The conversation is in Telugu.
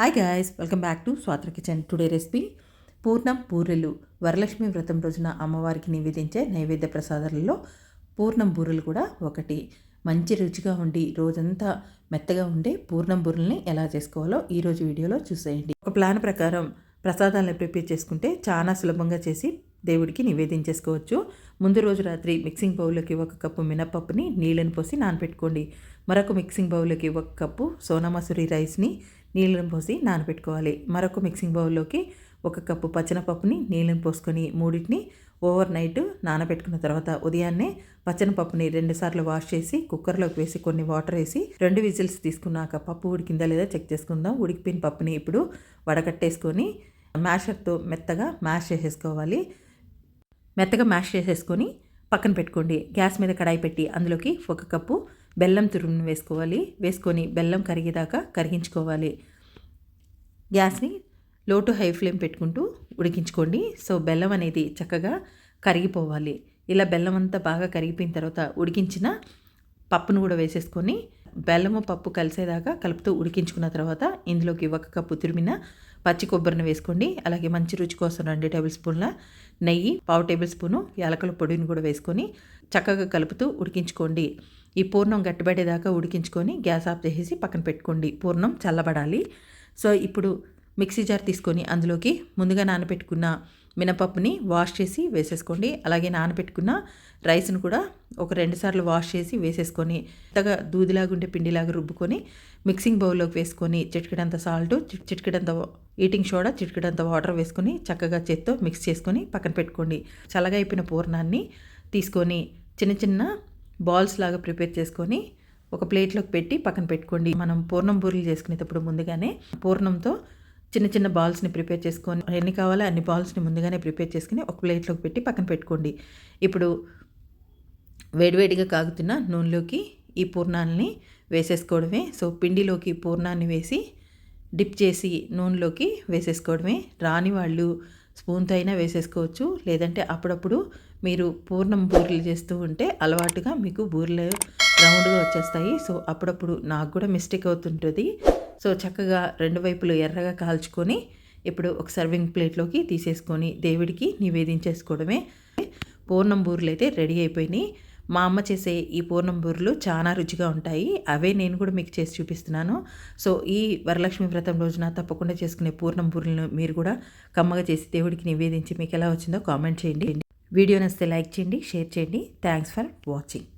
Hi guys welcome back to స్వాత్ర kitchen today recipe పూర్ణం బూరెలు వరలక్ష్మి వ్రతం రోజున అమ్మవారికి నివేదించే నైవేద్య ప్రసాదాలలో పూర్ణం బూరెలు కూడా ఒకటి. మంచి రుచిగా ఉండి రోజంతా మెత్తగా ఉండే పూర్ణం బూరెల్ని ఎలా చేసుకోవాలో ఈరోజు వీడియోలో చూసేయండి. ఒక ప్లాన్ ప్రకారం ప్రసాదాలను ప్రిపేర్ చేసుకుంటే చాలా సులభంగా చేసి దేవుడికి నివేదించేసుకోవచ్చు ముందు రోజు రాత్రి మిక్సింగ్ బౌల్లోకి ఒక కప్పు మినపప్పుని నీళ్ళని పోసి నానబెట్టుకోండి మరొక మిక్సింగ్ బౌల్లోకి ఒక కప్పు సోనా మసూరి రైస్ని నీళ్ళని పోసి నానబెట్టుకోవాలి మరొక మిక్సింగ్ బౌల్లోకి ఒక కప్పు పచ్చనపప్పుని నీళ్ళని పోసుకొని మూడింటిని ఓవర్ నైట్ నానబెట్టుకున్న తర్వాత ఉదయాన్నే పచ్చనపప్పుని రెండుసార్లు వాష్ చేసి కుక్కర్లోకి వేసి కొన్ని వాటర్ వేసి రెండు విజిల్స్ తీసుకున్నాక పప్పు ఉడికిందా లేదా చెక్ చేసుకుందాం. ఉడికిపోయిన పప్పుని ఇప్పుడు వడకట్టేసుకొని మ్యాషర్తో మెత్తగా మ్యాష్ చేసేసుకోవాలి. మెత్తగా మ్యాష్ చేసేసుకొని పక్కన పెట్టుకోండి. గ్యాస్ మీద కడాయి పెట్టి అందులోకి ఒక కప్పు బెల్లం తురుమును వేసుకోవాలి. వేసుకొని బెల్లం కరిగేదాకా కరిగించుకోవాలి. గ్యాస్ని లో టు హై ఫ్లేమ్ పెట్టుకుంటూ ఉడికించుకోండి. సో బెల్లం అనేది చక్కగా కరిగిపోవాలి. ఇలా బెల్లం అంతా బాగా కరిగిపోయిన తర్వాత ఉడికించిన పప్పును కూడా వేసేసుకొని బెల్లము పప్పు కలిసేదాకా కలుపుతూ ఉడికించుకున్న తర్వాత ఇందులోకి ఒక కప్పు తురిమిన పచ్చి కొబ్బరిని వేసుకోండి. అలాగే మంచి రుచి కోసం రెండు టేబుల్ స్పూన్ల నెయ్యి పావు టేబుల్ స్పూను యాలకల పొడిని కూడా వేసుకొని చక్కగా కలుపుతూ ఉడికించుకోండి. ఈ పూర్ణం గట్టిపడేదాకా ఉడికించుకొని గ్యాస్ ఆఫ్ చేసేసి పక్కన పెట్టుకోండి. పూర్ణం చల్లబడాలి. సో ఇప్పుడు మిక్సీ జార్ తీసుకొని అందులోకి ముందుగా నానబెట్టుకున్న మినపప్పుని వాష్ చేసి వేసేసుకోండి. అలాగే నానబెట్టుకున్న రైస్ను కూడా ఒక రెండు సార్లు వాష్ చేసి వేసేసుకొని ఇంతగా దూదిలాగా ఉండే పిండిలాగా రుబ్బుకొని మిక్సింగ్ బౌల్లోకి వేసుకొని చిటికడంత సాల్ట్ చిటికడంత ఈటింగ్ సోడా చిటికడంత వాటర్ వేసుకొని చక్కగా చేత్తో మిక్స్ చేసుకొని పక్కన పెట్టుకోండి. చల్లగా అయిపోయిన పూర్ణాన్ని తీసుకొని చిన్న చిన్న బాల్స్ లాగా ప్రిపేర్ చేసుకొని ఒక ప్లేట్లోకి పెట్టి పక్కన పెట్టుకోండి. మనం పూర్ణం బూరెలు చేసుకునేటప్పుడు ముందుగానే పూర్ణంతో చిన్న చిన్న బాల్స్ని ప్రిపేర్ చేసుకొని ఎన్ని కావాలో అన్ని బాల్స్ని ముందుగానే ప్రిపేర్ చేసుకుని ఒక ప్లేట్లోకి పెట్టి పక్కన పెట్టుకోండి. ఇప్పుడు వేడివేడిగా కాగుతున్న నూనెలోకి ఈ పూర్ణాలని వేసేసుకోవడమే. సో పిండిలోకి పూర్ణాన్ని వేసి డిప్ చేసి నూనెలోకి వేసేసుకోవడమే. రాని వాళ్ళు స్పూన్తో అయినా వేసేసుకోవచ్చు. లేదంటే అప్పుడప్పుడు మీరు పూర్ణం బూరెలు చేస్తూ ఉంటే అలవాటుగా మీకు బూరెలు రౌండ్గా వచ్చేస్తాయి. సో అప్పుడప్పుడు నాకు కూడా మిస్టేక్ అవుతుంటుంది. సో చక్కగా రెండు వైపులు ఎర్రగా కాల్చుకొని ఇప్పుడు ఒక సర్వింగ్ ప్లేట్లోకి తీసేసుకొని దేవుడికి నివేదించేసుకోవడమే. పూర్ణం బూరెలు అయితే రెడీ అయిపోయినాయి. మా అమ్మ చేసే ఈ పూర్ణం బూరెలు చాలా రుచిగా ఉంటాయి. అవే నేను కూడా మీకు చేసి చూపిస్తున్నాను. సో ఈ వరలక్ష్మి వ్రతం రోజున తప్పకుండా చేసుకునే పూర్ణం బూరెలను మీరు కూడా కమ్మగా చేసి దేవుడికి నివేదించి మీకు ఎలా వచ్చిందో కామెంట్ చేయండి. వీడియో నచ్చితే లైక్ చేయండి షేర్ చేయండి. Thanks for watching